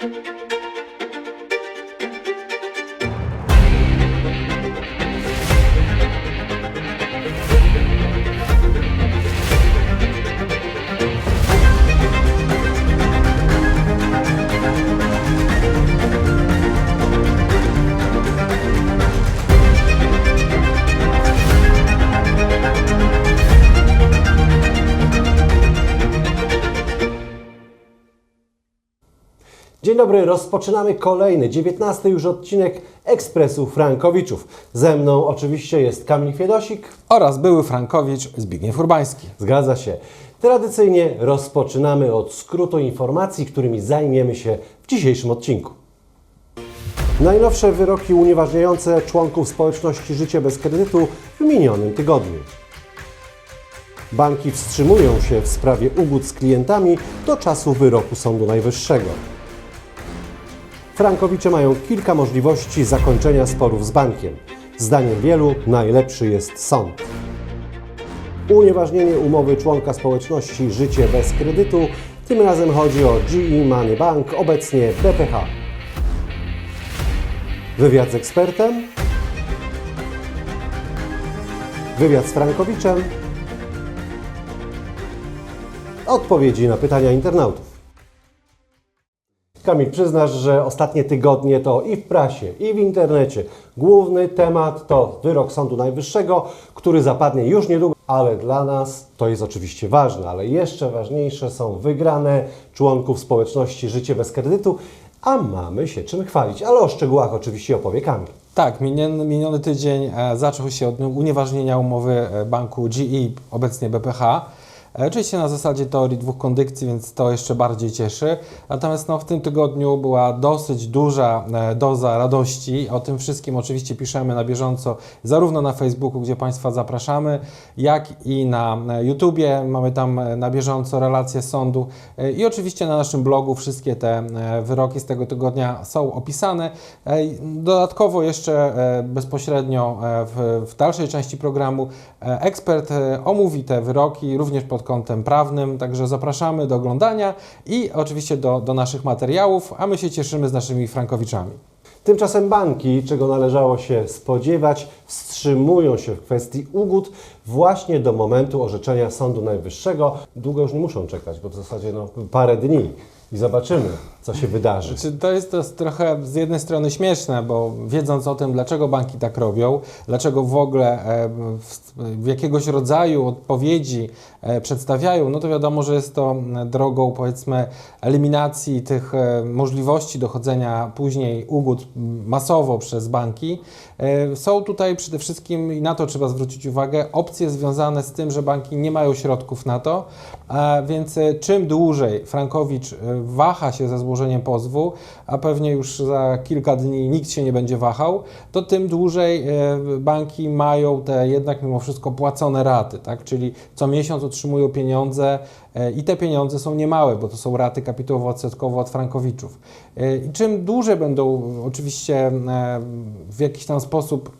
Dzień dobry, rozpoczynamy kolejny, 19 już odcinek Ekspresu Frankowiczów. Ze mną oczywiście jest Kamil Kwiedosik. oraz były Frankowicz Zbigniew Urbański. Zgadza się. Tradycyjnie rozpoczynamy od skrótu informacji, którymi zajmiemy się w dzisiejszym odcinku. Najnowsze wyroki unieważniające członków społeczności Życie bez kredytu w minionym tygodniu. Banki wstrzymują się w sprawie ugód z klientami do czasu wyroku Sądu Najwyższego. Frankowicze mają kilka możliwości zakończenia sporów z bankiem. Zdaniem wielu najlepszy jest sąd. Unieważnienie umowy członka społeczności Życie bez kredytu. Tym razem chodzi o GE Money Bank, obecnie BPH. Wywiad z ekspertem. Wywiad z Frankowiczem. Odpowiedzi na pytania internautów. Kamil, przyznasz, że ostatnie tygodnie to i w prasie, i w internecie główny temat to wyrok Sądu Najwyższego, który zapadnie już niedługo, ale dla nas to jest oczywiście ważne, ale jeszcze ważniejsze są wygrane członków społeczności Życie bez kredytu, a mamy się czym chwalić, ale o szczegółach oczywiście opowie Kamil. Tak, miniony, miniony tydzień e, zaczął się od unieważnienia umowy e, banku GE, obecnie BPH. Oczywiście na zasadzie teorii dwóch kondykcji, więc to jeszcze bardziej cieszy. Natomiast no, w tym tygodniu była dosyć duża e, doza radości. O tym wszystkim oczywiście piszemy na bieżąco, zarówno na Facebooku, gdzie Państwa zapraszamy, jak i na e, YouTubie. Mamy tam e, na bieżąco relacje sądu i oczywiście na naszym blogu wszystkie te wyroki z tego tygodnia są opisane. Dodatkowo jeszcze bezpośrednio w, w dalszej części programu ekspert omówi te wyroki również pod kątem prawnym, także zapraszamy do oglądania i oczywiście do, do naszych materiałów, a my się cieszymy z naszymi frankowiczami. Tymczasem banki, czego należało się spodziewać, wstrzymują się w kwestii ugód właśnie do momentu orzeczenia Sądu Najwyższego. Długo już nie muszą czekać, bo w zasadzie no, parę dni i zobaczymy, co się wydarzy. Czy to jest to trochę z jednej strony śmieszne, bo wiedząc o tym, dlaczego banki tak robią, dlaczego w ogóle e, w, jakiegoś rodzaju odpowiedzi e, przedstawiają, no to wiadomo, że jest to drogą powiedzmy eliminacji tych e, możliwości dochodzenia później ugód masowo przez banki. Są tutaj przede wszystkim, i na to trzeba zwrócić uwagę, opcje związane z tym, że banki nie mają środków na to, a więc czym dłużej Frankowicz waha się ze złożeniem pozwu, a pewnie już za kilka dni nikt się nie będzie wahał, to tym dłużej e, banki mają te jednak mimo wszystko płacone raty, tak? czyli co miesiąc otrzymują pieniądze e, i te pieniądze są niemałe, bo to są raty kapitałowo-odsetkowe od frankowiczów. E, I czym dłużej będą oczywiście w jakiś tam sposób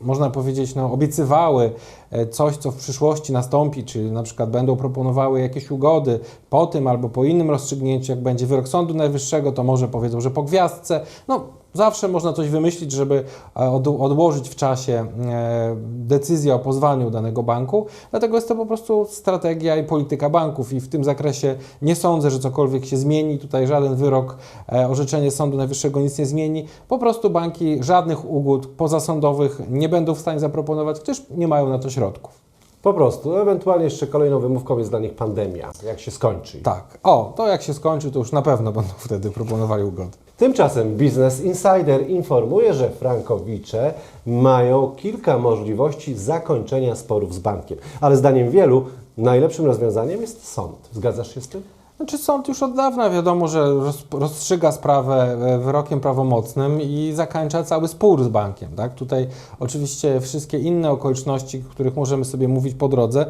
można powiedzieć, no, obiecywały e, coś, co w przyszłości nastąpi, czyli na przykład będą proponowały jakieś ugody po tym albo po innym rozstrzygnięciu, jak będzie wyrok Sądu Najwyższego, to może powiedzą, że po gwiazdce. No, zawsze można coś wymyślić, żeby e, od, odłożyć w czasie e, decyzję o pozwaniu danego banku. Dlatego jest to po prostu strategia i polityka banków i w tym zakresie nie sądzę, że cokolwiek się zmieni. Tutaj żaden wyrok, e, orzeczenie Sądu Najwyższego nic nie zmieni. Po prostu banki żadnych ugód pozasądowych nie będą w stanie zaproponować, gdyż nie mają na to środków. Po prostu, ewentualnie jeszcze kolejną wymówką jest dla nich pandemia, jak się skończy. Tak. O, to jak się skończy, to już na pewno będą wtedy proponowali ugody. Tymczasem Business Insider informuje, że frankowicze mają kilka możliwości zakończenia sporów z bankiem. Ale zdaniem wielu najlepszym rozwiązaniem jest sąd. Zgadzasz się z tym? Znaczy sąd już od dawna wiadomo, że roz, rozstrzyga sprawę e, wyrokiem prawomocnym i zakończa cały spór z bankiem. Tak? Tutaj oczywiście wszystkie inne okoliczności, o których możemy sobie mówić po drodze,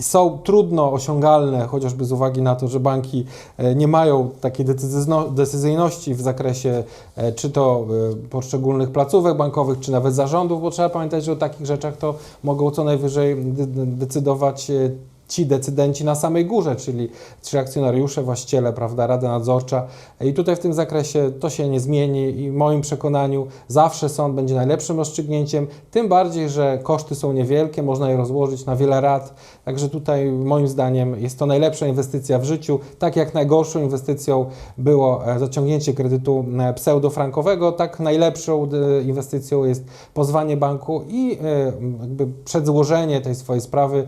są trudno osiągalne, chociażby z uwagi na to, że banki e, nie mają takiej decyzyjno- decyzyjności w zakresie e, czy to e, poszczególnych placówek bankowych, czy nawet zarządów, bo trzeba pamiętać, że o takich rzeczach to mogą co najwyżej de- de- decydować ci decydenci na samej górze, czyli trzy akcjonariusze, właściciele, prawda, Rada Nadzorcza. I tutaj w tym zakresie to się nie zmieni i w moim przekonaniu zawsze sąd będzie najlepszym rozstrzygnięciem, tym bardziej, że koszty są niewielkie, można je rozłożyć na wiele rat, także tutaj moim zdaniem jest to najlepsza inwestycja w życiu, tak jak najgorszą inwestycją było e, zaciągnięcie kredytu e, pseudofrankowego, tak najlepszą e, inwestycją jest pozwanie banku i jakby przedłożenie tej swojej sprawy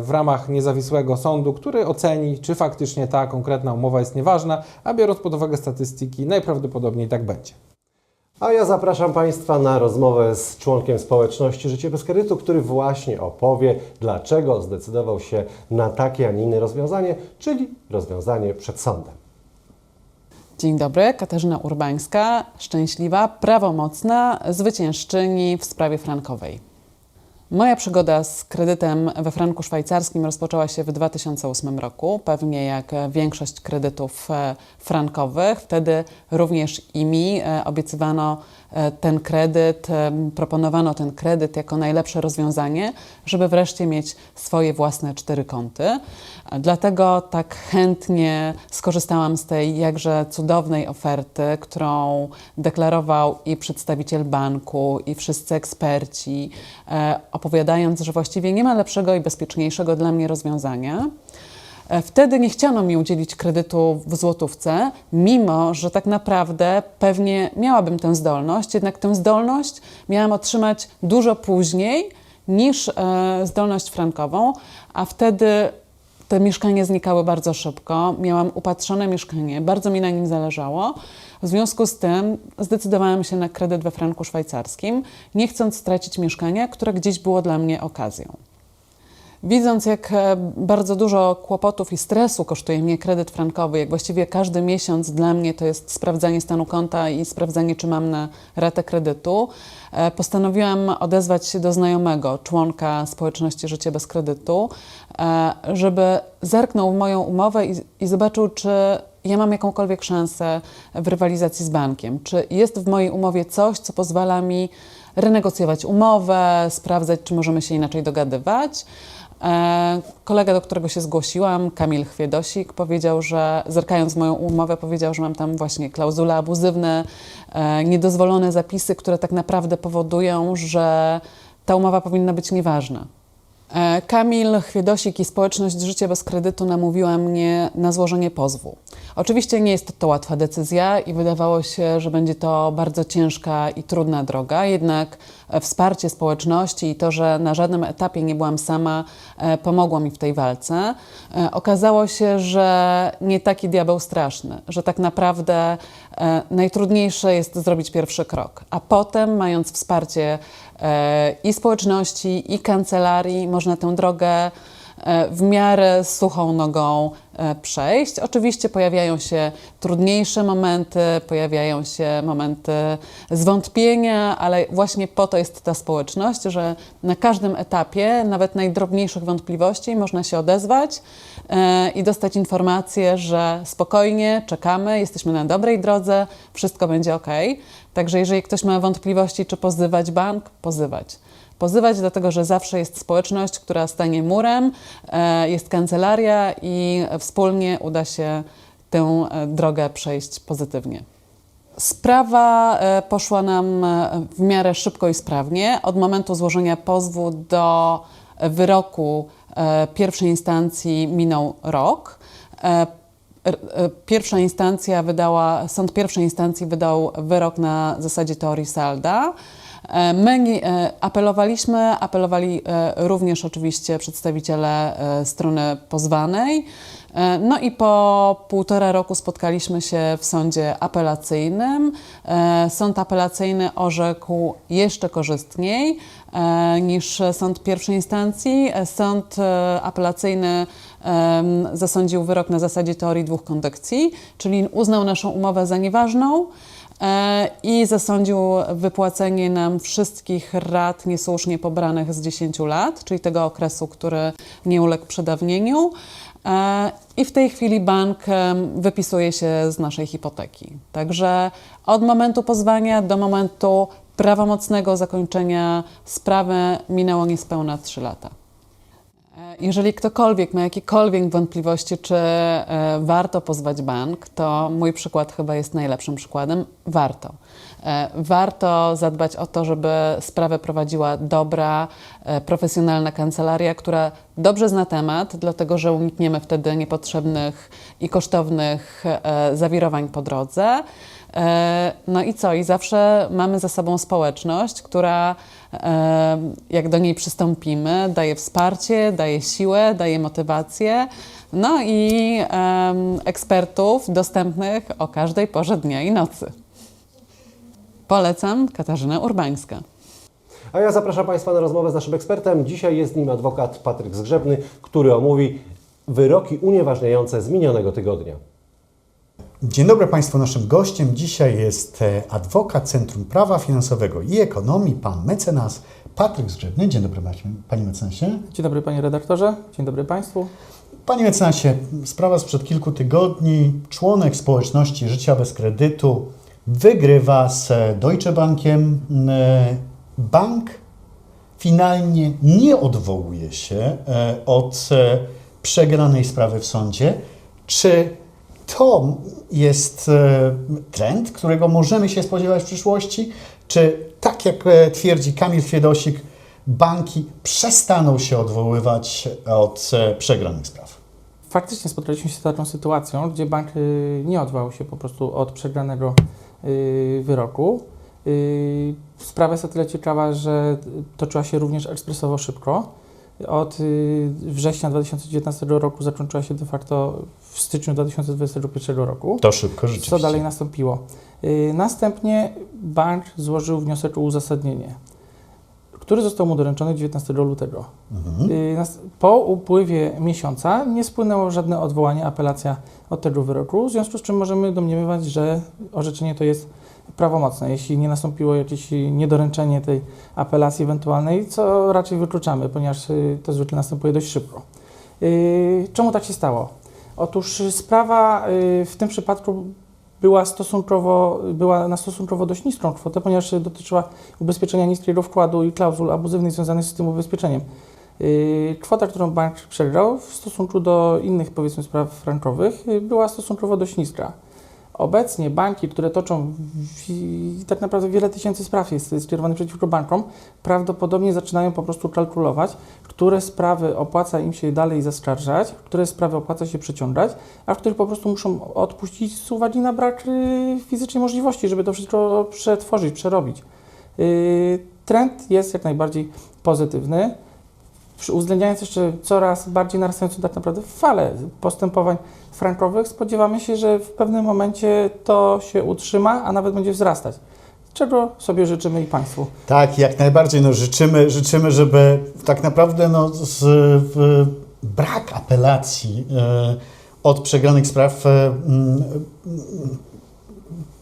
w ramach niezawisłego sądu, który oceni, czy faktycznie ta konkretna umowa jest nieważna, a biorąc pod uwagę statystyki, najprawdopodobniej tak będzie. A ja zapraszam Państwa na rozmowę z członkiem społeczności Życie bez kredytu, który właśnie opowie, dlaczego zdecydował się na takie, a nie inne rozwiązanie, czyli rozwiązanie przed sądem. Dzień dobry, Katarzyna Urbańska, szczęśliwa, prawomocna zwyciężczyni w sprawie frankowej. Moja przygoda z kredytem we franku szwajcarskim rozpoczęła się w 2008 roku, pewnie jak większość kredytów e, frankowych. Wtedy również i mi e, obiecywano ten kredyt, e, proponowano ten kredyt jako najlepsze rozwiązanie, żeby wreszcie mieć swoje własne cztery konty. E, Dlatego tak chętnie skorzystałam z tej jakże cudownej oferty, którą deklarował i przedstawiciel banku, i wszyscy eksperci, e, opowiadając, że właściwie nie ma lepszego i bezpieczniejszego dla mnie rozwiązania. E, Wtedy nie chciano mi udzielić kredytu w złotówce, mimo że tak naprawdę pewnie miałabym tę zdolność, jednak tę zdolność miałam otrzymać dużo później niż e, zdolność frankową, a wtedy te mieszkania znikały bardzo szybko. Miałam upatrzone mieszkanie, bardzo mi na nim zależało. W związku z tym zdecydowałam się na kredyt we franku szwajcarskim, nie chcąc stracić mieszkania, które gdzieś było dla mnie okazją. Widząc, jak e, bardzo dużo kłopotów i stresu kosztuje mnie kredyt frankowy, jak właściwie każdy miesiąc dla mnie to jest sprawdzanie stanu konta i sprawdzanie, czy mam na ratę kredytu, e, postanowiłam odezwać się do znajomego, członka społeczności Życie bez kredytu, e, żeby zerknął w moją umowę i, i zobaczył, czy ja mam jakąkolwiek szansę w rywalizacji z bankiem. Czy jest w mojej umowie coś, co pozwala mi renegocjować umowę, sprawdzać, czy możemy się inaczej dogadywać. E, Kolega, do którego się zgłosiłam, Kamil Chwiedosik, powiedział, że zerkając moją umowę, powiedział, że mam tam właśnie klauzule abuzywne, e, niedozwolone zapisy, które tak naprawdę powodują, że ta umowa powinna być nieważna. E, Kamil Chwiedosik i społeczność Życie bez kredytu namówiła mnie na złożenie pozwu. Oczywiście nie jest to łatwa decyzja i wydawało się, że będzie to bardzo ciężka i trudna droga, jednak e, wsparcie społeczności i to, że na żadnym etapie nie byłam sama, e, pomogło mi w tej walce. Okazało się, że nie taki diabeł straszny, że tak naprawdę najtrudniejsze jest zrobić pierwszy krok, a potem, mając wsparcie i społeczności, i kancelarii, można tę drogę e, w miarę suchą nogą e, przejść. Oczywiście pojawiają się trudniejsze momenty, pojawiają się momenty zwątpienia, ale właśnie po to jest ta społeczność, że na każdym etapie, nawet najdrobniejszych wątpliwości, można się odezwać e, i dostać informację, że spokojnie, czekamy, jesteśmy na dobrej drodze, wszystko będzie ok. Także jeżeli ktoś ma wątpliwości, czy pozywać bank, pozywać pozywać, dlatego że zawsze jest społeczność, która stanie murem, e, jest kancelaria i wspólnie uda się tę e, drogę przejść pozytywnie. Sprawa e, poszła nam w miarę szybko i sprawnie. Od momentu złożenia pozwu do wyroku pierwszej instancji minął rok. Pierwsza instancja wydała, sąd pierwszej instancji wydał wyrok na zasadzie teorii Salda. E, My e, apelowaliśmy, apelowali e, również oczywiście przedstawiciele strony pozwanej. No i po półtora roku spotkaliśmy się w sądzie apelacyjnym. Sąd apelacyjny orzekł jeszcze korzystniej niż sąd pierwszej instancji. Sąd apelacyjny zasądził wyrok na zasadzie teorii dwóch kondykcji, czyli uznał naszą umowę za nieważną i zasądził wypłacenie nam wszystkich rat niesłusznie pobranych z 10 lat, czyli tego okresu, który nie uległ przedawnieniu. E, I w tej chwili bank em, wypisuje się z naszej hipoteki. Także od momentu pozwania do momentu prawomocnego zakończenia sprawy minęło niespełna 3 lata. E, Jeżeli ktokolwiek ma jakiekolwiek wątpliwości, czy e, warto pozwać bank, to mój przykład chyba jest najlepszym przykładem. Warto. E, Warto zadbać o to, żeby sprawę prowadziła dobra, profesjonalna kancelaria, która dobrze zna temat, dlatego że unikniemy wtedy niepotrzebnych i kosztownych zawirowań po drodze. E, No i co? I zawsze mamy za sobą społeczność, która e, jak do niej przystąpimy, daje wsparcie, daje siłę, daje motywację. No i ekspertów dostępnych o każdej porze dnia i nocy. Polecam Katarzyna Urbańska. A ja zapraszam Państwa na rozmowę z naszym ekspertem. Dzisiaj jest nim adwokat Patryk Zgrzebny, który omówi wyroki unieważniające z minionego tygodnia. Dzień dobry Państwu. Naszym gościem dzisiaj jest e, adwokat Centrum Prawa Finansowego i Ekonomii, pan mecenas Patryk Zgrzebny. Dzień dobry Panie mecenasie. Dzień dobry panie redaktorze, dzień dobry państwu. Panie mecenasie, sprawa sprzed kilku tygodni. Członek społeczności Życia bez kredytu wygrywa z e, Deutsche Bankiem. E, Bank finalnie nie odwołuje się od przegranej sprawy w sądzie. Czy to jest e, trend, którego możemy się spodziewać w przyszłości? Czy tak jak e, twierdzi Kamil Kwiedosik, banki przestaną się odwoływać od e, przegranych spraw? Faktycznie spotkaliśmy się z taką sytuacją, gdzie bank nie odwołał się po prostu od przegranego wyroku. Sprawa jest o tyle ciekawa, że toczyła się również ekspresowo szybko. Od y, września 2019 roku zakończyła się de facto w styczniu 2021 roku. To szybko rzeczywiście. Co dalej nastąpiło? Y, Następnie bank złożył wniosek o uzasadnienie, który został mu doręczony 19 lutego. Mhm. Y, Po upływie miesiąca nie spłynęło żadne odwołanie, apelacja od tego wyroku, w związku z czym możemy domniemywać, że orzeczenie to jest prawomocne, jeśli nie nastąpiło jakieś niedoręczenie tej apelacji ewentualnej, co raczej wykluczamy, ponieważ y, to zwykle następuje dość szybko. Y, Czemu tak się stało? Otóż sprawa y, w tym przypadku była stosunkowo, była na stosunkowo dość niską kwotę, ponieważ dotyczyła ubezpieczenia niskiego wkładu i klauzul abuzywnych związanych z tym ubezpieczeniem. Kwota, którą bank przegrał w stosunku do innych, powiedzmy, spraw frankowych, była stosunkowo dość niska. Obecnie banki, które toczą w, tak naprawdę wiele tysięcy spraw jest skierowanych przeciwko bankom, prawdopodobnie zaczynają po prostu kalkulować, które sprawy opłaca im się dalej zaskarżać, które sprawy opłaca się przeciągać, a których po prostu muszą odpuścić z uwagi na brak yy, fizycznej możliwości, żeby to wszystko przetworzyć, przerobić. Yy, Trend jest jak najbardziej pozytywny uwzględniając jeszcze coraz bardziej narastającą tak naprawdę falę postępowań frankowych, spodziewamy się, że w pewnym momencie to się utrzyma, a nawet będzie wzrastać. Czego sobie życzymy i Państwu. Tak, jak najbardziej. No, życzymy, życzymy, żeby tak naprawdę no, z, w, brak apelacji e, od przegranych spraw e, mm,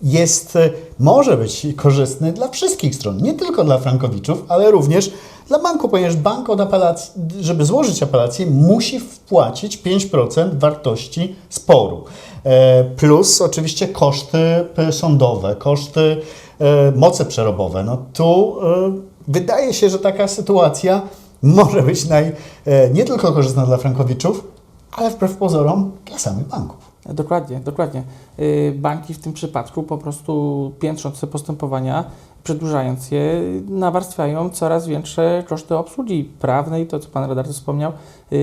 jest, e, może być korzystny dla wszystkich stron, nie tylko dla frankowiczów, ale również dla banku, ponieważ bank od apelacji, żeby złożyć apelację, musi wpłacić 5% wartości sporu. E, Plus oczywiście koszty p- sądowe, koszty e, moce przerobowe. No tu e, wydaje się, że taka sytuacja może być naj, e, nie tylko korzystna dla frankowiczów, ale wbrew pozorom dla samych banków. Dokładnie, dokładnie. Yy, Banki w tym przypadku po prostu piętrząc te postępowania, przedłużając je, nawarstwiają coraz większe koszty obsługi prawnej, to co Pan redaktor wspomniał, yy,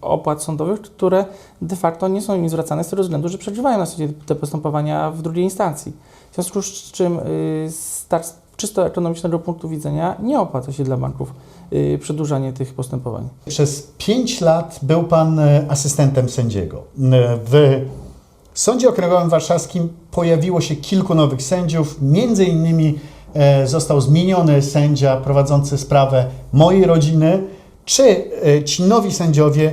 opłat sądowych, które de facto nie są im zwracane z tego względu, że przegrywają na zasadzie te postępowania w drugiej instancji. W związku z czym yy, z tak czysto ekonomicznego punktu widzenia nie opłaca się dla banków przedłużanie tych postępowań. Przez 5 lat był Pan e, asystentem sędziego. E, W Sądzie Okręgowym Warszawskim pojawiło się kilku nowych sędziów. Między innymi e, został zmieniony sędzia prowadzący sprawę mojej rodziny. Czy ci nowi sędziowie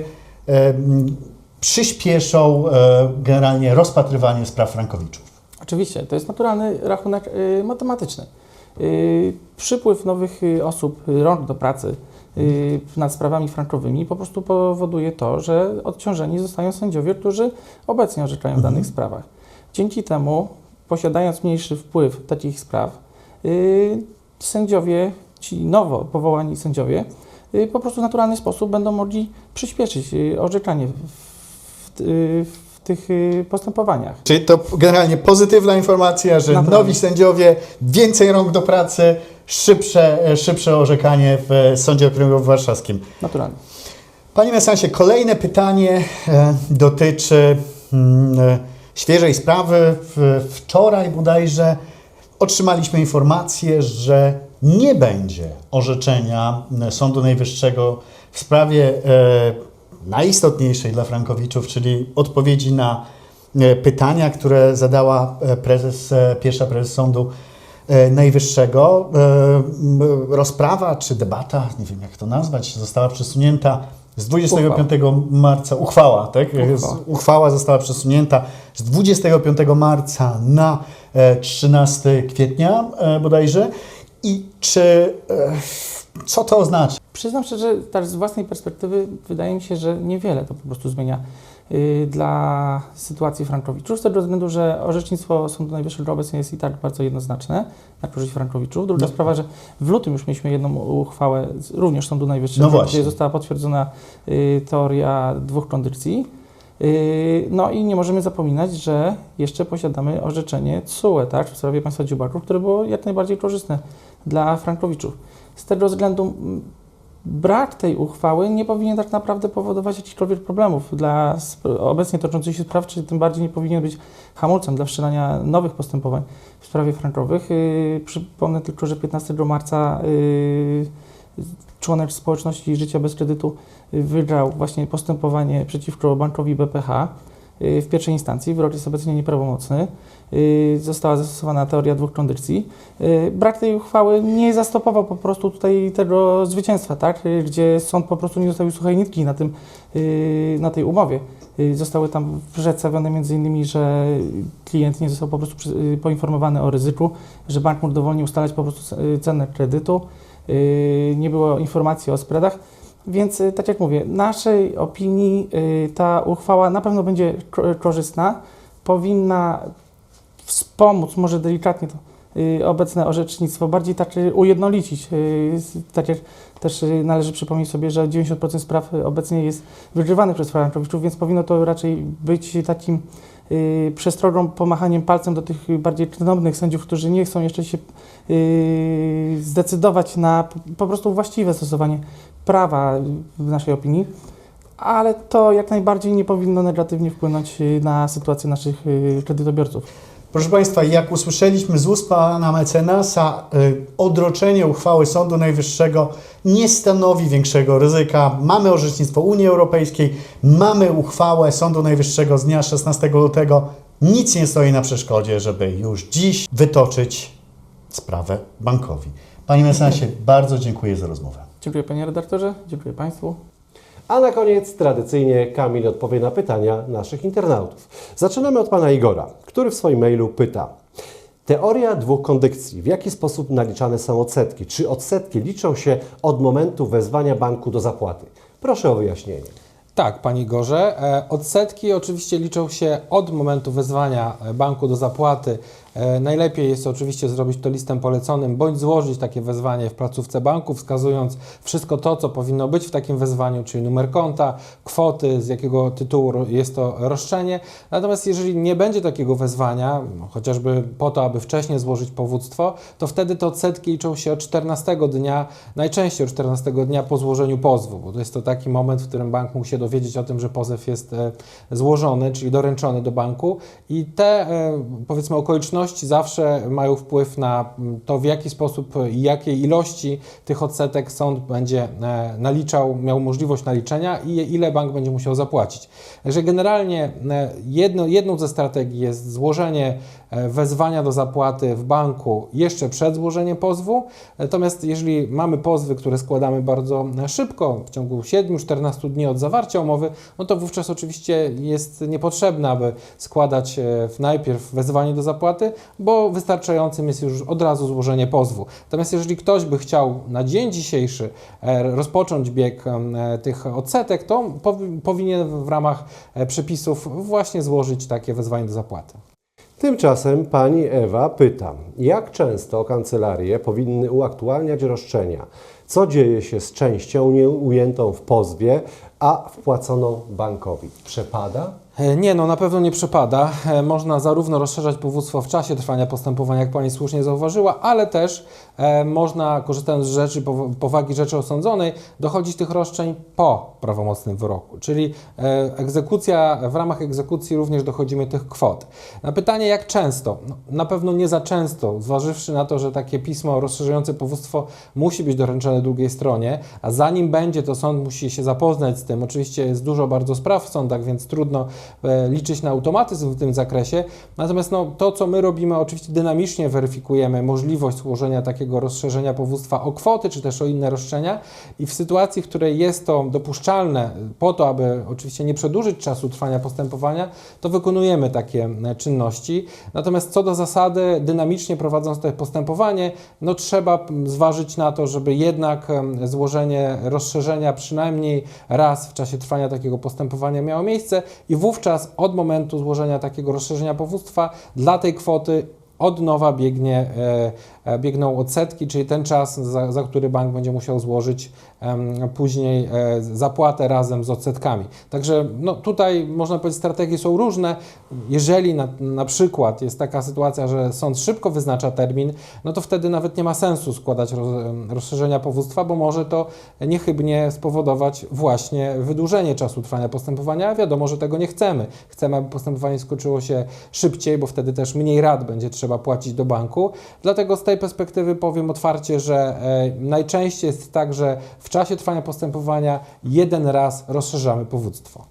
przyspieszą generalnie rozpatrywanie spraw frankowiczów? Oczywiście, to jest naturalny rachunek y, matematyczny. Y, przypływ nowych y, osób, y, rąk do pracy nad sprawami frankowymi po prostu powoduje to, że odciążeni zostają sędziowie, którzy obecnie orzekają w danych sprawach. Dzięki temu, posiadając mniejszy wpływ takich spraw, sędziowie, ci nowo powołani sędziowie, po prostu w naturalny sposób będą mogli przyspieszyć orzeczanie w, w, w tych y, postępowaniach. Czyli to generalnie pozytywna informacja, że Naprawdę. nowi sędziowie, więcej rąk do pracy, szybsze, e, szybsze orzekanie w e, Sądzie Okręgowym Warszawskim. Naturalnie. Panie Mesansie, kolejne pytanie e, dotyczy mm, świeżej sprawy. Wczoraj bodajże otrzymaliśmy informację, że nie będzie orzeczenia Sądu Najwyższego w sprawie najistotniejszej dla Frankowiczów, czyli odpowiedzi na e, pytania, które zadała e, prezes, e, pierwsza prezes Sądu Najwyższego. Rozprawa czy debata, nie wiem jak to nazwać, została przesunięta z 25 marca, uchwała, tak? Uchwała. Uchwała została przesunięta z 25 marca na e, 13 kwietnia bodajże. I czy, e, co to oznacza? Przyznam szczerze, z własnej perspektywy wydaje mi się, że niewiele to po prostu zmienia y, dla sytuacji Frankowiczów, z tego względu, że orzecznictwo Sądu Najwyższego obecnie jest i tak bardzo jednoznaczne na korzyść Frankowiczów. Druga No. sprawa, że w lutym już mieliśmy jedną uchwałę również Sądu Najwyższego, No gdzie została potwierdzona y, teoria dwóch kondycji. Y, No i nie możemy zapominać, że jeszcze posiadamy orzeczenie TSUE, tak, w sprawie państwa Dziubaków, które było jak najbardziej korzystne dla Frankowiczów. Z tego względu brak tej uchwały nie powinien tak naprawdę powodować jakichkolwiek problemów dla obecnie toczących się spraw, czy tym bardziej nie powinien być hamulcem dla wszczynania nowych postępowań w sprawie frankowych. Yy, przypomnę tylko, że 15 marca yy, członek społeczności Życia bez kredytu yy, wygrał właśnie postępowanie przeciwko bankowi BPH w pierwszej instancji. Wyrok jest obecnie nieprawomocny. Yy, Została zastosowana teoria dwóch kondycji. Yy, Brak tej uchwały nie zastopował po prostu tutaj tego zwycięstwa, tak? Gdzie sąd po prostu nie zostawił suchej nitki na, tym, na tej umowie. Zostały tam przedstawione między innymi, że klient nie został po prostu poinformowany o ryzyku, że bank mógł dowolnie ustalać po prostu cenę kredytu, nie było informacji o spreadach. Więc yy, tak jak mówię, naszej opinii yy, ta uchwała na pewno będzie ko- korzystna, powinna wspomóc, może delikatnie to y, obecne orzecznictwo, bardziej tak y, ujednolicić. y, Tak jak też y, należy przypomnieć sobie, że 90% spraw y, obecnie jest wygrywanych przez Frankowiczów, więc powinno to raczej być takim y, przestrogą, pomachaniem palcem do tych bardziej krnąbnych sędziów, którzy nie chcą jeszcze się y, zdecydować na po prostu właściwe stosowanie prawa w naszej opinii. Ale to jak najbardziej nie powinno negatywnie wpłynąć y, na sytuację naszych y, kredytobiorców. Proszę Państwa, jak usłyszeliśmy z ust Pana Mecenasa, y, odroczenie uchwały Sądu Najwyższego nie stanowi większego ryzyka. Mamy orzecznictwo Unii Europejskiej, mamy uchwałę Sądu Najwyższego z dnia 16 lutego. Nic nie stoi na przeszkodzie, żeby już dziś wytoczyć sprawę bankowi. Panie Mecenasie, bardzo dziękuję za rozmowę. Dziękuję panie redaktorze, dziękuję państwu. A na koniec tradycyjnie Kamil odpowie na pytania naszych internautów. Zaczynamy od pana Igora, który w swoim mailu pyta. Teoria dwóch kondykcji. W jaki sposób naliczane są odsetki? Czy odsetki liczą się od momentu wezwania banku do zapłaty? Proszę o wyjaśnienie. Tak, Panie Igorze. E, Odsetki oczywiście liczą się od momentu wezwania e, banku do zapłaty. E, Najlepiej jest oczywiście zrobić to listem poleconym, bądź złożyć takie wezwanie w placówce banku, wskazując wszystko to, co powinno być w takim wezwaniu, czyli numer konta, kwoty, z jakiego tytułu jest to roszczenie. Natomiast jeżeli nie będzie takiego wezwania, no, chociażby po to, aby wcześniej złożyć powództwo, to wtedy te odsetki liczą się od 14 dnia, najczęściej od 14 dnia po złożeniu pozwu, bo to jest to taki moment, w którym bank mógł się dowiedzieć o tym, że pozew jest e, złożony, czyli doręczony do banku i te e, powiedzmy okoliczności zawsze mają wpływ na mm, to, w jaki sposób i jakiej ilości tych odsetek sąd będzie e, naliczał, miał możliwość naliczenia i ile bank będzie musiał zapłacić. Także generalnie e, jedno, jedną ze strategii jest złożenie e, wezwania do zapłaty w banku jeszcze przed złożeniem pozwu. Natomiast jeżeli mamy pozwy, które składamy bardzo szybko, w ciągu 7-14 dni od zawarcia umowy, no to wówczas oczywiście jest niepotrzebne, aby składać najpierw wezwanie do zapłaty, bo wystarczającym jest już od razu złożenie pozwu. Natomiast jeżeli ktoś by chciał na dzień dzisiejszy e, rozpocząć bieg e, tych odsetek, to powi- powinien w ramach e, przepisów właśnie złożyć takie wezwanie do zapłaty. Tymczasem pani Ewa pyta, jak często kancelarie powinny uaktualniać roszczenia? Co dzieje się z częścią nieujętą w pozwie, a wpłaconą bankowi? Przepada? E, Nie, no na pewno nie przepada. E, Można zarówno rozszerzać powództwo w czasie trwania postępowania, jak Pani słusznie zauważyła, ale też e, można, korzystając z rzeczy, pow- powagi rzeczy osądzonej, dochodzić tych roszczeń po prawomocnym wyroku. Czyli egzekucja, w ramach egzekucji również dochodzimy tych kwot. Na pytanie, jak często? No, na pewno nie za często, zważywszy na to, że takie pismo rozszerzające powództwo musi być doręczone drugiej stronie, a zanim będzie, to sąd musi się zapoznać z tym. Oczywiście jest dużo bardzo spraw w sądach, więc trudno liczyć na automatyzm w tym zakresie. Natomiast no, to, co my robimy, oczywiście dynamicznie weryfikujemy możliwość złożenia takiego rozszerzenia powództwa o kwoty, czy też o inne roszczenia i w sytuacji, w której jest to dopuszczalne po to, aby oczywiście nie przedłużyć czasu trwania postępowania, to wykonujemy takie e, czynności. Natomiast co do zasady, dynamicznie prowadząc to postępowanie, no trzeba zważyć na to, żeby jednak złożenie rozszerzenia przynajmniej raz w czasie trwania takiego postępowania miało miejsce i wówczas od momentu złożenia takiego rozszerzenia powództwa dla tej kwoty od nowa biegnie, e, e, biegną odsetki, czyli ten czas, za, za który bank będzie musiał złożyć później e, zapłatę razem z odsetkami. Także no, tutaj można powiedzieć, strategie są różne. Jeżeli na, na przykład jest taka sytuacja, że sąd szybko wyznacza termin, no to wtedy nawet nie ma sensu składać roz, rozszerzenia powództwa, bo może to niechybnie spowodować właśnie wydłużenie czasu trwania postępowania, a wiadomo, że tego nie chcemy. Chcemy, aby postępowanie skończyło się szybciej, bo wtedy też mniej rat będzie trzeba płacić do banku. Dlatego z tej perspektywy powiem otwarcie, że e, najczęściej jest tak, że w czasie trwania postępowania jeden raz rozszerzamy powództwo.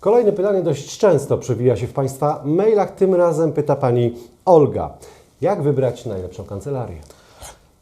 Kolejne pytanie dość często przewija się w Państwa mailach. Tym razem pyta Pani Olga. Jak wybrać najlepszą kancelarię?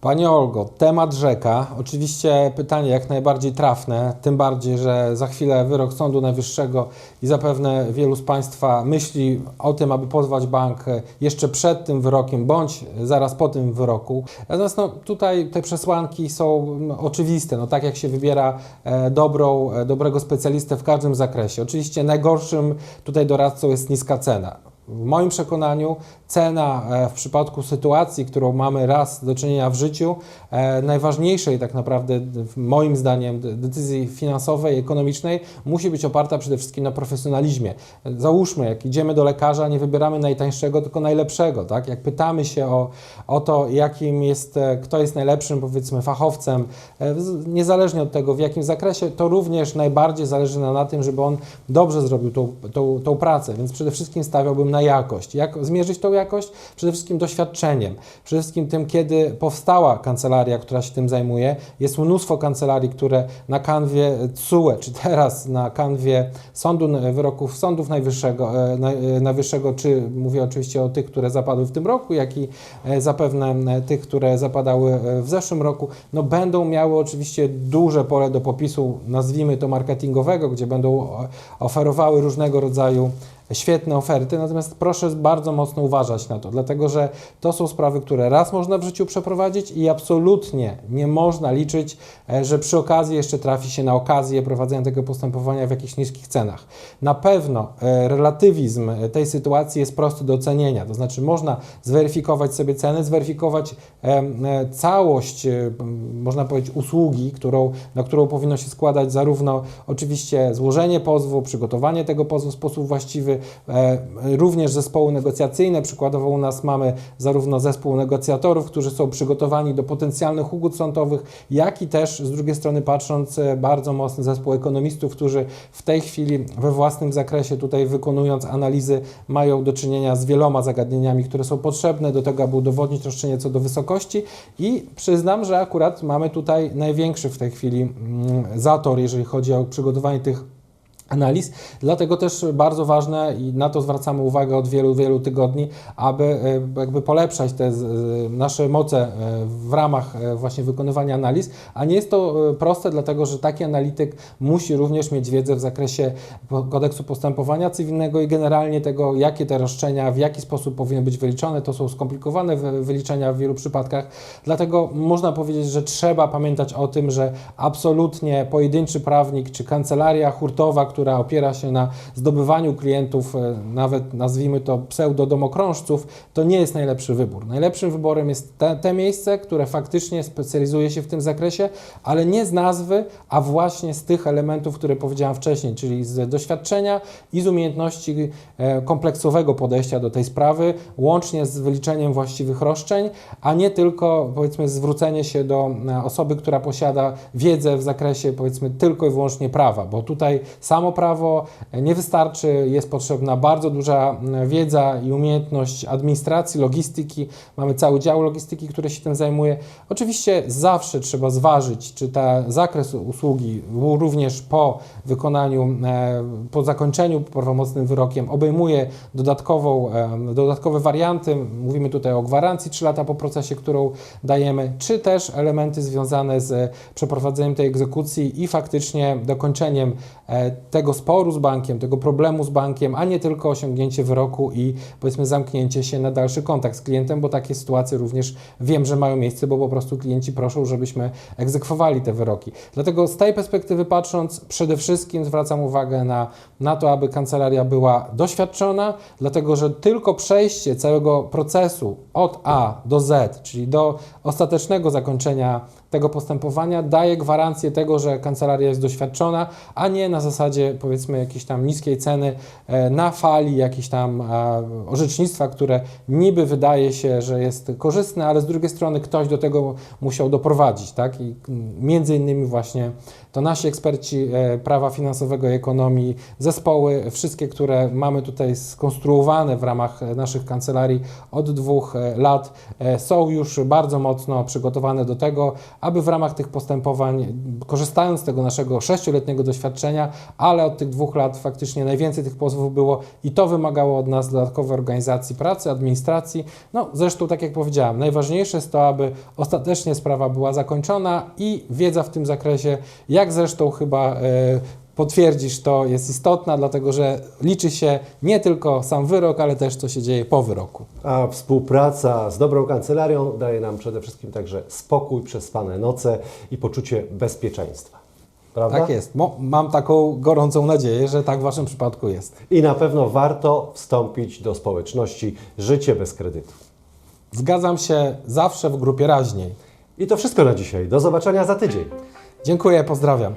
Pani Olgo, temat rzeka. Oczywiście pytanie jak najbardziej trafne, tym bardziej, że za chwilę wyrok Sądu Najwyższego i zapewne wielu z Państwa myśli o tym, aby pozwać bank jeszcze przed tym wyrokiem bądź zaraz po tym wyroku. Natomiast no, tutaj te przesłanki są no, oczywiste. No, tak jak się wybiera e, dobrą, e, dobrego specjalistę w każdym zakresie. Oczywiście najgorszym tutaj doradcą jest niska cena. W moim przekonaniu cena e, w przypadku sytuacji, którą mamy raz do czynienia w życiu, e, najważniejszej tak naprawdę moim zdaniem de- decyzji finansowej, ekonomicznej musi być oparta przede wszystkim na profesjonalizmie. Załóżmy, jak idziemy do lekarza, nie wybieramy najtańszego, tylko najlepszego, tak? Jak pytamy się o, o to, jakim jest, e, kto jest najlepszym, powiedzmy, fachowcem, niezależnie od tego, w jakim zakresie, to również najbardziej zależy na tym, żeby on dobrze zrobił tą, tą, tą pracę, więc przede wszystkim stawiałbym na jakość. Jak zmierzyć tą jakość? Przede wszystkim doświadczeniem. Przede wszystkim tym, kiedy powstała kancelaria, która się tym zajmuje. Jest mnóstwo kancelarii, które na kanwie CUE, czy teraz na kanwie sądu, wyroków Sądów Najwyższego, e, e, Najwyższego, czy mówię oczywiście o tych, które zapadły w tym roku, jak i e, zapewne e, tych, które zapadały e, w zeszłym roku, no będą miały oczywiście duże pole do popisu, nazwijmy to marketingowego, gdzie będą e, oferowały różnego rodzaju świetne oferty, natomiast proszę bardzo mocno uważać na to, dlatego że to są sprawy, które raz można w życiu przeprowadzić i absolutnie nie można liczyć, e, że przy okazji jeszcze trafi się na okazję prowadzenia tego postępowania w jakichś niskich cenach. Na pewno e, relatywizm e, tej sytuacji jest prosty do ocenienia, to znaczy można zweryfikować sobie ceny, zweryfikować całość, można powiedzieć, usługi, którą, na którą powinno się składać zarówno oczywiście złożenie pozwu, przygotowanie tego pozwu w sposób właściwy, również zespoły negocjacyjne. Przykładowo u nas mamy zarówno zespół negocjatorów, którzy są przygotowani do potencjalnych ugód sądowych, jak i też z drugiej strony patrząc e, bardzo mocny zespół ekonomistów, którzy w tej chwili we własnym zakresie tutaj wykonując analizy mają do czynienia z wieloma zagadnieniami, które są potrzebne do tego, aby udowodnić roszczenie co do wysokości i przyznam, że akurat mamy tutaj największy w tej chwili mm, zator, jeżeli chodzi o przygotowanie tych analiz. Dlatego też bardzo ważne i na to zwracamy uwagę od wielu, wielu tygodni, aby e, jakby polepszać te e, nasze moce e, w ramach właśnie wykonywania analiz, a nie jest to proste, dlatego że taki analityk musi również mieć wiedzę w zakresie kodeksu postępowania cywilnego i generalnie tego, jakie te roszczenia, w jaki sposób powinny być wyliczone. To są skomplikowane wy- wyliczenia w wielu przypadkach, dlatego można powiedzieć, że trzeba pamiętać o tym, że absolutnie pojedynczy prawnik czy kancelaria hurtowa, która opiera się na zdobywaniu klientów, e, nawet nazwijmy to pseudodomokrążców, to nie jest najlepszy wybór. Najlepszym wyborem jest te, te miejsce, które faktycznie specjalizuje się w tym zakresie, ale nie z nazwy, a właśnie z tych elementów, które powiedziałam wcześniej, czyli z doświadczenia i z umiejętności e, kompleksowego podejścia do tej sprawy, łącznie z wyliczeniem właściwych roszczeń, a nie tylko powiedzmy zwrócenie się do e, osoby, która posiada wiedzę w zakresie powiedzmy tylko i wyłącznie prawa, bo tutaj samo prawo e, nie wystarczy, jest potrzebna bardzo duża wiedza i umiejętność administracji, logistyki. Mamy cały dział logistyki, który się tym zajmuje. Oczywiście zawsze trzeba zważyć, czy ta zakres usługi również po wykonaniu, e, po zakończeniu prawomocnym wyrokiem obejmuje dodatkową, dodatkowe warianty. Mówimy tutaj o gwarancji 3 lata po procesie, którą dajemy, czy też elementy związane z przeprowadzeniem tej egzekucji i faktycznie dokończeniem e, tego sporu z bankiem, tego problemu z bankiem, a nie tylko osiągnięcie wyroku i powiedzmy zamknięcie się na dalszy kontakt z klientem, bo takie sytuacje również wiem, że mają miejsce, bo po prostu klienci proszą, żebyśmy egzekwowali te wyroki. Dlatego z tej perspektywy patrząc, przede wszystkim zwracam uwagę na, na to, aby kancelaria była doświadczona, dlatego że tylko przejście całego procesu od A do Z, czyli do ostatecznego zakończenia tego postępowania, daje gwarancję tego, że kancelaria jest doświadczona, a nie na zasadzie powiedzmy jakiejś tam niskiej ceny e, na fali jakiejś tam e, orzecznictwa, które niby wydaje się, że jest korzystne, ale z drugiej strony ktoś do tego musiał doprowadzić, tak? I mm, między innymi właśnie to nasi eksperci e, prawa finansowego i ekonomii, zespoły, wszystkie, które mamy tutaj skonstruowane w ramach e, naszych kancelarii od dwóch e, lat, e, są już bardzo mocno przygotowane do tego, aby w ramach tych postępowań, korzystając z tego naszego sześcioletniego doświadczenia, ale od tych dwóch lat faktycznie najwięcej tych pozwów było i to wymagało od nas dodatkowej organizacji pracy, administracji. No zresztą, tak jak powiedziałem, najważniejsze jest to, aby ostatecznie sprawa była zakończona i wiedza w tym zakresie, jak zresztą chyba potwierdzisz, to jest istotna, dlatego że liczy się nie tylko sam wyrok, ale też co się dzieje po wyroku. A współpraca z dobrą kancelarią daje nam przede wszystkim także spokój, przespane noce i poczucie bezpieczeństwa. Prawda? Tak jest. Mo- mam taką gorącą nadzieję, że tak w Waszym przypadku jest. I na pewno warto wstąpić do społeczności Życie bez kredytu. Zgadzam się zawsze w grupie raźniej. I to wszystko na dzisiaj. Do zobaczenia za tydzień. Dziękuję, pozdrawiam.